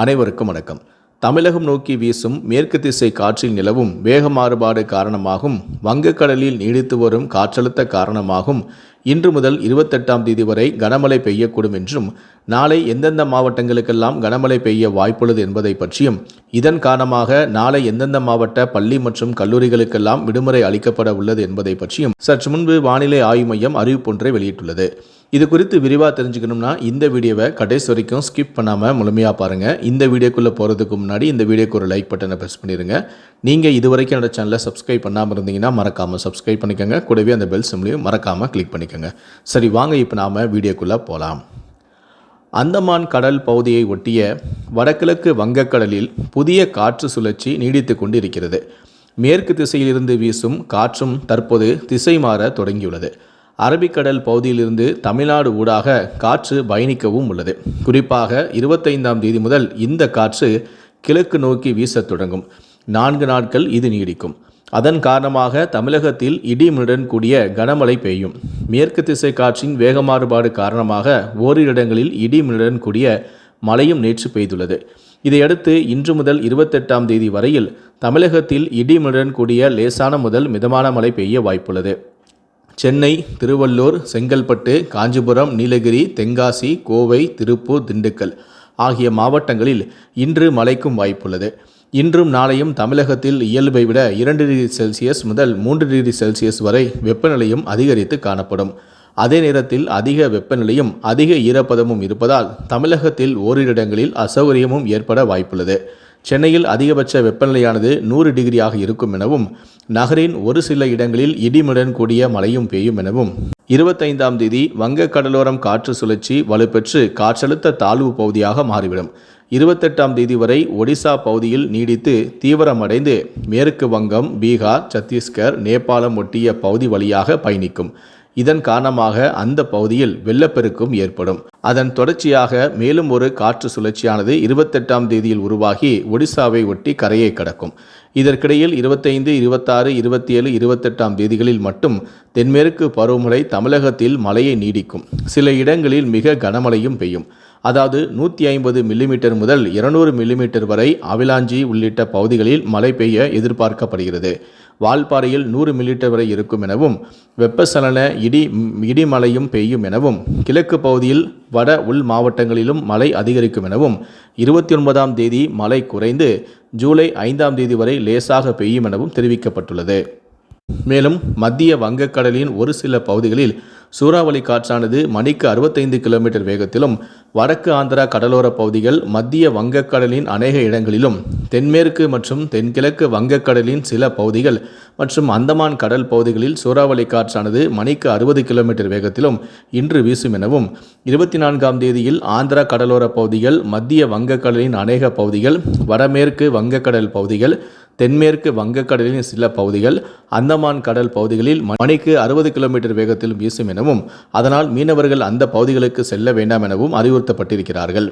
அனைவருக்கும் வணக்கம். தமிழகம் நோக்கி வீசும் மேற்கு திசை காற்றில் நிலவும் வேக மாறுபாடு காரணமாகும். வங்கக்கடலில் நீடித்து வரும் காற்றழுத்த காரணமாகும். இன்று முதல் இருபத்தெட்டாம் தேதி வரை கனமழை பெய்யக்கூடும் என்றும் நாளை எந்தெந்த மாவட்டங்களுக்கெல்லாம் கனமழை பெய்ய வாய்ப்புள்ளது என்பதை பற்றியும் இதன் காரணமாக நாளை எந்தெந்த மாவட்ட பள்ளி மற்றும் கல்லூரிகளுக்கெல்லாம் விடுமுறை அளிக்கப்பட உள்ளது என்பதை பற்றியும் சற்று முன்பு வானிலை ஆய்வு மையம் அறிவிப்பொன்றை வெளியிட்டுள்ளது. இது குறித்து விரிவாக தெரிஞ்சுக்கணும்னா இந்த வீடியோவை கடைசி வரைக்கும் ஸ்கிப் பண்ணாமல் முழுமையாக பாருங்கள் இந்த வீடியோக்குள்ளே போகிறதுக்கு முன்னாடி இந்த வீடியோக்கு ஒரு லைக் பட்டனை ப்ரெஸ் பண்ணிடுங்க நீங்கள் இது வரைக்கும் என்னோட சேனலை சப்ஸ்கிரைப் பண்ணாமல் இருந்தீங்கன்னா மறக்காமல் சப்ஸ்கிரைப் பண்ணிக்கோங்க. கூடவே அந்த பெல் சிம்லையும் மறக்காமல் கிளிக் பண்ணிக்கோங்க. சரி வாங்க இப்போ நாம் வீடியோக்குள்ளே போகலாம் அந்தமான் கடல் பகுதியை ஒட்டிய வடகிழக்கு வங்கக்கடலில் புதிய காற்று சுழற்சி நீடித்து கொண்டு இருக்கிறது மேற்கு திசையிலிருந்து வீசும் காற்றும் தற்போது திசை மாற தொடங்கியுள்ளது. அரபிக்கடல் பகுதியிலிருந்து தமிழ்நாடு ஊடாக காற்று பயணிக்கவும் உள்ளது. குறிப்பாக இருபத்தைந்தாம் தேதி முதல் இந்த காற்று கிழக்கு நோக்கி வீசத் தொடங்கும். நான்கு நாட்கள் இது நீடிக்கும். அதன் காரணமாக தமிழகத்தில் இடிமுடன் கூடிய கனமழை பெய்யும். மேற்கு திசை காற்றின் வேக மாறுபாடு காரணமாக ஓரிரு இடங்களில் இடிமுடன் கூடிய மழையும் நேற்று பெய்துள்ளது. இதையடுத்து இன்று முதல் இருபத்தெட்டாம் தேதி வரையில் தமிழகத்தில் இடிமுடன் கூடிய லேசான முதல் மிதமான மழை பெய்ய வாய்ப்புள்ளது. சென்னை திருவள்ளூர் செங்கல்பட்டு காஞ்சிபுரம் நீலகிரி தென்காசி கோவை திருப்பூர் திண்டுக்கல் ஆகிய மாவட்டங்களில் இன்று மழைக்கும் வாய்ப்புள்ளது. இன்றும் நாளையும் தமிழகத்தில் இயல்பை விட இரண்டு டிகிரி செல்சியஸ் முதல் மூன்று டிகிரி செல்சியஸ் வரை வெப்பநிலையும் அதிகரித்து காணப்படும். அதே நேரத்தில் அதிக வெப்பநிலையும் அதிக ஈரப்பதமும் இருப்பதால் தமிழகத்தில் ஓரிரு இடங்களில் அசௌகரியமும் ஏற்பட வாய்ப்புள்ளது. சென்னையில் அதிகபட்ச வெப்பநிலையானது நூறு டிகிரியாக இருக்கும் எனவும் நகரின் ஒரு சில இடங்களில் இடிமுடன் கூடிய மழையும் பெய்யும் எனவும். இருபத்தைந்தாம் தேதி வங்க கடலோரம் காற்று சுழற்சி வலுப்பெற்று காற்றழுத்த தாழ்வு பகுதியாக மாறிவிடும். இருபத்தெட்டாம் தேதி வரை ஒடிசா பகுதியில் நீடித்து தீவிரமடைந்து மேற்கு வங்கம் பீகார் சத்தீஸ்கர் நேபாளம் ஒட்டிய பகுதி வழியாக பயணிக்கும். இதன் காரணமாக அந்த பகுதியில் வெள்ளப்பெருக்கும் ஏற்படும். அதன் தொடர்ச்சியாக மேலும் ஒரு காற்று சுழற்சியானது இருபத்தெட்டாம் தேதியில் உருவாகி ஒடிசாவை ஒட்டி கரையை கடக்கும். இதற்கிடையில் இருபத்தைந்து இருபத்தாறு இருபத்தி ஏழு இருபத்தெட்டாம் தேதிகளில் மட்டும் தென்மேற்கு பருவமழை தமிழகத்தில் மழையை நீடிக்கும். சில இடங்களில் மிக கனமழையும் பெய்யும். அதாவது நூற்றி ஐம்பது மில்லிமீட்டர் முதல் இருநூறு மில்லிமீட்டர் வரை அவிலாஞ்சி உள்ளிட்ட பகுதிகளில் மழை பெய்ய எதிர்பார்க்கப்படுகிறது. வால்பாறையில் நூறு மில்லிமீட்டர் வரை இருக்கும் எனவும் வெப்பசலன இடி இடிமழையும் பெய்யும் எனவும் கிழக்கு பகுதியில் வட உள் மாவட்டங்களிலும் மழை அதிகரிக்கும் எனவும் இருபத்தி ஒன்பதாம் தேதி மழை குறைந்து ஜூலை ஐந்தாம் தேதி வரை லேசாக பெய்யும் எனவும் தெரிவிக்கப்பட்டுள்ளது. மேலும் மத்திய வங்கக்கடலின் ஒரு சில பகுதிகளில் சூறாவளி காற்றானது மணிக்கு அறுபத்தைந்து கிலோமீட்டர் வேகத்திலும் வடக்கு ஆந்திரா கடலோர பகுதிகள் மத்திய வங்கக்கடலின் அநேக இடங்களிலும் தென்மேற்கு மற்றும் தென்கிழக்கு வங்கக்கடலின் சில பகுதிகள் மற்றும் அந்தமான் கடல் பகுதிகளில் சூறாவளி காற்றானது மணிக்கு அறுபது கிலோமீட்டர் வேகத்திலும் இன்று வீசும் எனவும் இருபத்தி நான்காம் தேதியில் ஆந்திரா கடலோர பகுதிகள் மத்திய வங்கக்கடலின் அநேக பகுதிகள் வடமேற்கு வங்கக்கடல் பகுதிகள் தென்மேற்கு வங்கக்கடலின் சில பகுதிகள் அந்தமான் கடல் பகுதிகளில் மணிக்கு அறுபது கிலோமீட்டர் வேகத்தில் வீசும் எனவும் அதனால் மீனவர்கள் அந்த பகுதிகளுக்கு செல்ல வேண்டாம் எனவும் அறிவுறுத்தப்பட்டிருக்கிறார்கள்.